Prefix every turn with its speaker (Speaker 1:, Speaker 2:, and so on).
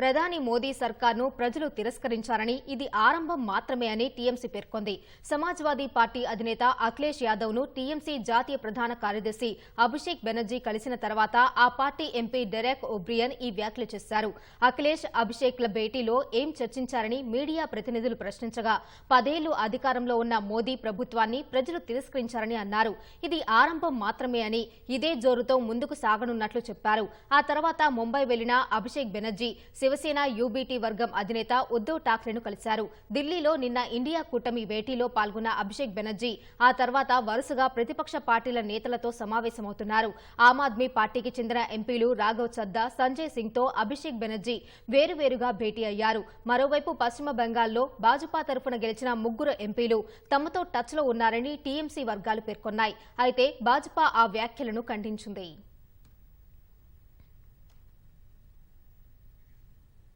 Speaker 1: ప్రధాని మోదీ సర్కార్ను ప్రజలు తిరస్కరించారని ఇది ఆరంభం మాత్రమే అని టీఎంసీ పేర్కొంది. సమాజ్వాదీ పార్టీ అధినేత అఖిలేష్ యాదవ్ను టీఎంసీ జాతీయ ప్రధాన కార్యదర్శి అభిషేక్ బెనర్జీ కలిసిన తర్వాత ఆ పార్టీ ఎంపీ డెరెక్ ఒబ్రియన్ ఈ వ్యాఖ్యలు చేశారు. అఖిలేష్ అభిషేక్ల భేటీలో ఏం చర్చించారని మీడియా ప్రతినిధులు ప్రశ్నించగా పదేళ్ళు అధికారంలో ఉన్న మోదీ ప్రభుత్వాన్ని ప్రజలు తిరస్కరించారని అన్నారు. ఇది ఆరంభం మాత్రమే అని ఇదే జోరుతో ముందుకు సాగనున్నట్లు చెప్పారు. ఆ తర్వాత ముంబై వెళ్ళిన అభిషేక్ బెనర్జీ శివసేన యూబీటీ వర్గం అధినేత ఉద్దవ్ ఠాక్రేను కలిశారు. ఢిల్లీలో నిన్న ఇండియా కూటమి భేటీలో పాల్గొన్న అభిషేక్ బెనర్జీ ఆ తర్వాత వరుసగా ప్రతిపక్ష పార్టీల నేతలతో సమావేశమవుతున్నారు. ఆమ్ ఆద్మీ పార్టీకి చెందిన ఎంపీలు రాఘవ్ చద్దా సంజయ్ సింగ్తో అభిషేక్ బెనర్జీ వేరువేరుగా భేటీ అయ్యారు. మరోవైపు పశ్చిమ బెంగాల్లో భాజపా తరఫున గెలిచిన ముగ్గురు ఎంపీలు తమతో టచ్లో ఉన్నారని టీఎంసీ వర్గాలు పేర్కొన్నాయి. అయితే భాజపా ఆ వ్యాఖ్యలను ఖండించింది.